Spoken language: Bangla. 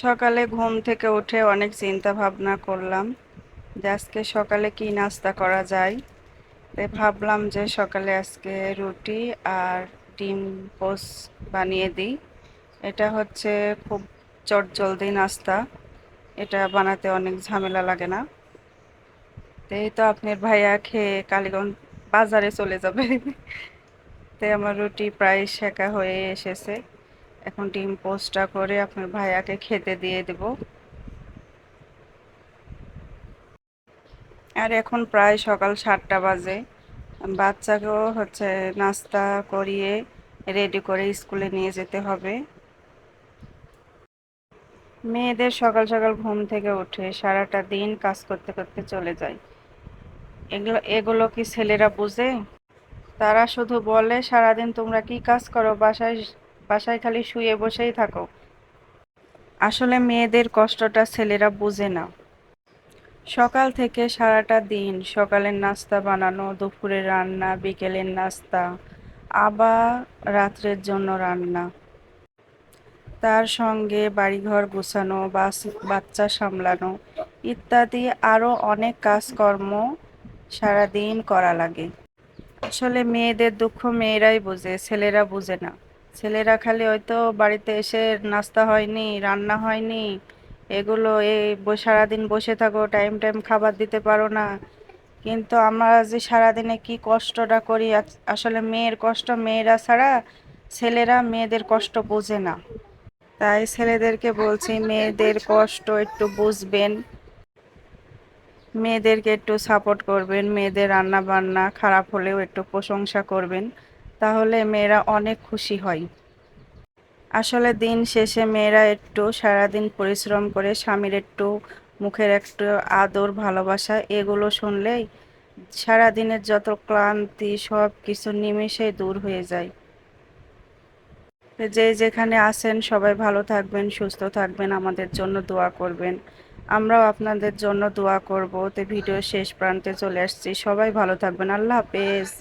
সকালে ঘুম থেকে উঠে অনেক চিন্তা ভাবনা করলাম যে আজকে সকালে কি নাস্তা করা যায়। তাই ভাবলাম যে সকালে আজকে রুটি আর ডিম পোস বানিয়ে দিই। এটা হচ্ছে খুব চটজলদি নাস্তা। এটা বানাতে অনেক ঝামেলা লাগে না। তো এই তো আপনার ভাইয়া খেয়ে কালীগঞ্জ বাজারে চলে যাবে। তাই আমার রুটি প্রায় শেখা হয়ে এসেছে। এখন ডিম পোস্টটা করে আপনার ভাইয়াকে খেতে দিয়ে দেব। আর এখন প্রায় সকাল সাতটা বাজে। বাচ্চাকেও হচ্ছে নাস্তা করিয়ে রেডি করে স্কুলে নিয়ে যেতে হবে। মেয়েদের সকাল সকাল ঘুম থেকে উঠে সারাটা দিন কাজ করতে করতে চলে যায়। এগুলো এগুলো কি ছেলেরা বুঝে? তারা শুধু বলে, সারাদিন তোমরা কি কাজ করো? বাসায় বাসায় খালি শুয়ে বসেই থাকো। আসলে মেয়েদের কষ্টটা ছেলেরা বুঝে না। সকাল থেকে সারাটা দিন সকালের নাস্তা বানানো দুপুরের রান্না, বিকেলের নাস্তা, আবার রাত্রের জন্য রান্না। তার সঙ্গে বাড়িঘর গোছানো, বাস, বাচ্চা সামলানো ইত্যাদি আরও অনেক কাজকর্ম সারাদিন করা লাগে। আসলে মেয়েদের দুঃখ মেয়েরাই বোঝে, ছেলেরা বুঝে না। ছেলেরা খালি হয়তো বাড়িতে এসে নাস্তা হয়নি, রান্না হয়নি, এগুলো এই সারাদিন বসে থাকো টাইম টাইম খাবার দিতে পারো না। কিন্তু আমরা যে সারাদিনে কি কষ্টটা করি আসলে মেয়ের কষ্ট মেয়েরা ছাড়া ছেলেরা মেয়েদের কষ্ট বোঝে না। তাই ছেলেদেরকে বলছি, মেয়েদের কষ্ট একটু বুঝবেন। মেয়েদেরকে একটু সাপোর্ট করবেন, মেয়েদের রান্না বান্না খারাপ হলেও একটু প্রশংসা করবেন। তাহলে মেয়েরা অনেক খুশি হয়। আসলে দিন শেষে মেয়েরা একটু সারাদিন পরিশ্রম করে স্বামীর একটু মুখের একটু আদর, ভালোবাসা এগুলো শুনলেই সারাদিনের যত ক্লান্তি সব কিছু নিমেষেই দূর হয়ে যায়। যে যেখানে আছেন সবাই ভালো থাকবেন, সুস্থ থাকবেন, আমাদের জন্য দোয়া করবেন। আমরাও আপনাদের জন্য দোয়া করব। তো ভিডিও শেষ প্রান্তে চলে আসছি। সবাই ভালো থাকবেন। আল্লাহ হাফেজ।